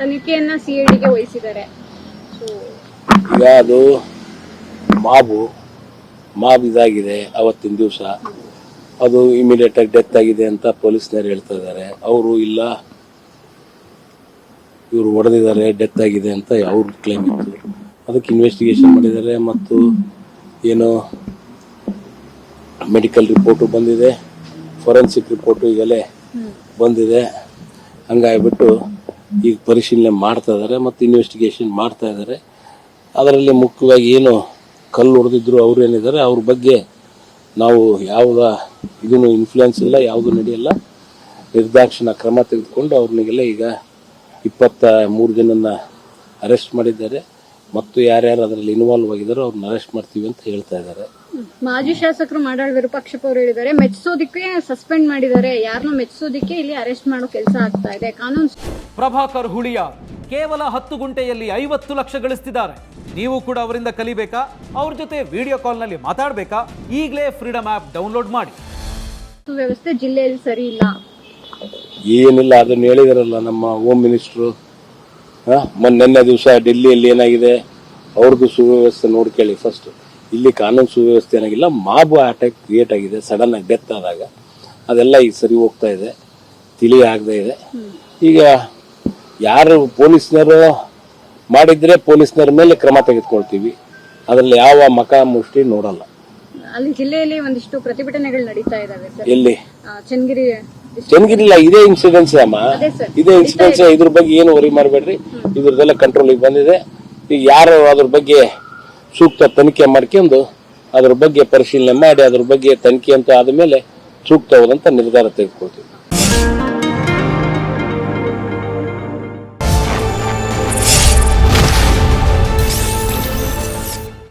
ತನಿಖೆಯನ್ನ ಸಿಐಡಿಗೆ ವಹಿಸಿದ್ದಾರೆ. ಈಗ ಅದು ಮಾಬು. ಮಾಬ್ ಇದಾಗಿದೆ ಅವತ್ತಿನ ದಿವಸ. ಅದು ಇಮಿಡಿಯೇಟ್ ಆಗಿ ಡೆತ್ ಆಗಿದೆ ಅಂತ ಪೊಲೀಸ್ನವ್ರು ಹೇಳ್ತಾ ಇದ್ದಾರೆ. ಅವರು ಇಲ್ಲ. ಇವರು ಹೊಡೆದಿದ್ದಾರೆ ಡೆತ್ ಆಗಿದೆ ಅಂತ ಅವ್ರ ಕ್ಲೇಮ್ ಇತ್ತು. ಅದಕ್ಕೆ ಇನ್ವೆಸ್ಟಿಗೇಷನ್ ಮಾಡಿದ್ದಾರೆ ಮತ್ತು ಏನು ಮೆಡಿಕಲ್ ರಿಪೋರ್ಟು ಬಂದಿದೆ. ಫೊರೆನ್ಸಿಕ್ ರಿಪೋರ್ಟು ಈಗಲೇ ಬಂದಿದೆ. ಹಂಗಾಗ್ಬಿಟ್ಟು ಈಗ ಪರಿಶೀಲನೆ ಮಾಡ್ತಾ ಇದ್ದಾರೆ ಮತ್ತು ಇನ್ವೆಸ್ಟಿಗೇಷನ್ ಮಾಡ್ತಾ ಇದ್ದಾರೆ ಅದರಲ್ಲಿ ಮುಖ್ಯವಾಗಿ ಏನು ಕಲ್ಲು ಹೊಡೆದಿದ್ರು ಅವರು ಏನಿದ್ದಾರೆ, ಅವ್ರ ಬಗ್ಗೆ ನಾವು ಯಾವುದ ಇದನ್ನು ಇನ್ಫ್ಲುಯೆನ್ಸ್ ಇಲ್ಲ, ಯಾವುದು ನಡೆಯಲ್ಲ. ನಿರ್ದಾಕ್ಷಿಣ ಕ್ರಮ ತೆಗೆದುಕೊಂಡು ಅವ್ರನ್ನಿಗೆಲ್ಲ ಈಗ ಇಪ್ಪತ್ತ ಮೂರು ಜನನ ಅರೆಸ್ಟ್ ಮಾಡಿದ್ದಾರೆ. ಮತ್ತು ಯಾರ್ಯಾರು ಅದರಲ್ಲಿ ಇನ್ವಾಲ್ವ್ ಆಗಿದ್ದಾರೋ ಅವ್ರನ್ನ ಅರೆಸ್ಟ್ ಮಾಡ್ತೀವಿ ಅಂತ ಹೇಳ್ತಾ ಇದ್ದಾರೆ ಮಾಜಿ ಶಾಸಕರು ಮಾಡಾಳ್ ವಿರೂಪಾಕ್ಷಪ್ಪ ಅವರು ಹೇಳಿದ್ದಾರೆ ಮೆಚ್ಚಿಸೋದಿಕ್ಕೆ ಸಸ್ಪೆಂಡ್ ಮಾಡಿದ್ದಾರೆ. ಯಾರ್ನ ಮೆಚ್ಚಿಸೋದಕ್ಕೆ ಇಲ್ಲಿ ಅರೆಸ್ಟ್ ಮಾಡೋ ಕೆಲಸ ಆಗ್ತಾ ಇದೆ. ಕಾನೂನು ಪ್ರಭಾಕರ್ ಹುಳಿಯ ಕೇವಲ ಹತ್ತು ಗುಂಟೆಯಲ್ಲಿ ಐವತ್ತು ಲಕ್ಷ ಗಳಿಸ್ತಿದ್ದಾರೆ. ನೀವು ಕೂಡ ಅವರಿಂದ ಕಲಿಬೇಕಾ? ಅವ್ರ ಜೊತೆ ವಿಡಿಯೋ ಕಾಲ್ನಲ್ಲಿ ಮಾತಾಡಬೇಕಾ? ಈಗಲೇ ಫ್ರೀಡಮ್ ಆ್ಯಪ್ ಡೌನ್ಲೋಡ್ ಮಾಡಿ. ವ್ಯವಸ್ಥೆ ಜಿಲ್ಲೆಯಲ್ಲಿ ಸರಿ ಇಲ್ಲ. ಏನಿಲ್ಲ ಅದನ್ನ ಹೇಳಿದಾರಲ್ಲ ನಮ್ಮ ಹೋಮ್ ಮಿನಿಸ್ಟ್ರು ಮೊನ್ನೆ ದಿವಸ ಡೆಲ್ಲಿಯಲ್ಲಿ ಏನಾಗಿದೆ? ಅವ್ರದ್ದು ಸುವ್ಯವಸ್ಥೆ ನೋಡ್ಕೇಳಿ ಫಸ್ಟ್ ಇಲ್ಲಿ ಕಾನೂನು ಸುವ್ಯವಸ್ಥೆ ಏನಾಗಿಲ್ಲ ಮಾಬು ಅಟ್ಯಾಕ್ ಕ್ರಿಯೇಟ್ ಆಗಿದೆ ಸಡನ್ ಆಗಿ ಡೆತ್ ಆದಾಗ. ಅದೆಲ್ಲ ಈಗ ಸರಿ ಹೋಗ್ತಾ ಇದೆ ತಿಳಿ ಆಗದೆ ಇದೆ. ಈಗ ಯಾರು ಪೊಲೀಸ್ನರು ಮಾಡಿದ್ರೆ ಪೊಲೀಸ್ನರ ಮೇಲೆ ಕ್ರಮ ತೆಗೆದುಕೊಳ್ತೀವಿ. ಅದರಲ್ಲಿ ಯಾವ ಮಕ ಮುಷ್ಟಿ ನೋಡಲ್ಲ. ಅಲ್ಲಿ ಜಿಲ್ಲೆಯಲ್ಲಿ ಒಂದಿಷ್ಟು ಪ್ರತಿಭಟನೆಗಳು ನಡೀತಾ ಇದಾವೆ ಎಲ್ಲಿ? ಚನ್ನಗಿರಿ ಚನ್ನಗಿರಿಲ್ಲ ಇದೇ ಇನ್ಸಿಡೆನ್ಸ್ ಅಮ್ಮ. ಇದೇ ಇನ್ಸಿಡೆನ್ಸ್ ಇದ್ರ ಬಗ್ಗೆ ಏನು ವರಿ ಮಾಡಬೇಡ್ರಿ. ಇದ್ರದ್ದೆಲ್ಲ ಕಂಟ್ರೋಲಿಗೆ ಬಂದಿದೆ. ಈಗ ಯಾರು ಅದ್ರ ಬಗ್ಗೆ ಸೂಕ್ತ ತನಿಖೆ ಮಾಡ್ಕೊಂಡು ಅದ್ರ ಬಗ್ಗೆ ಪರಿಶೀಲನೆ ಮಾಡಿ, ಅದ್ರ ಬಗ್ಗೆ ತನಿಖೆ ಅಂತ ಆದಮೇಲೆ ಸೂಕ್ತವಾದಂಥ ನಿರ್ಧಾರ ತೆಗೆದುಕೊಳ್ತೀವಿ.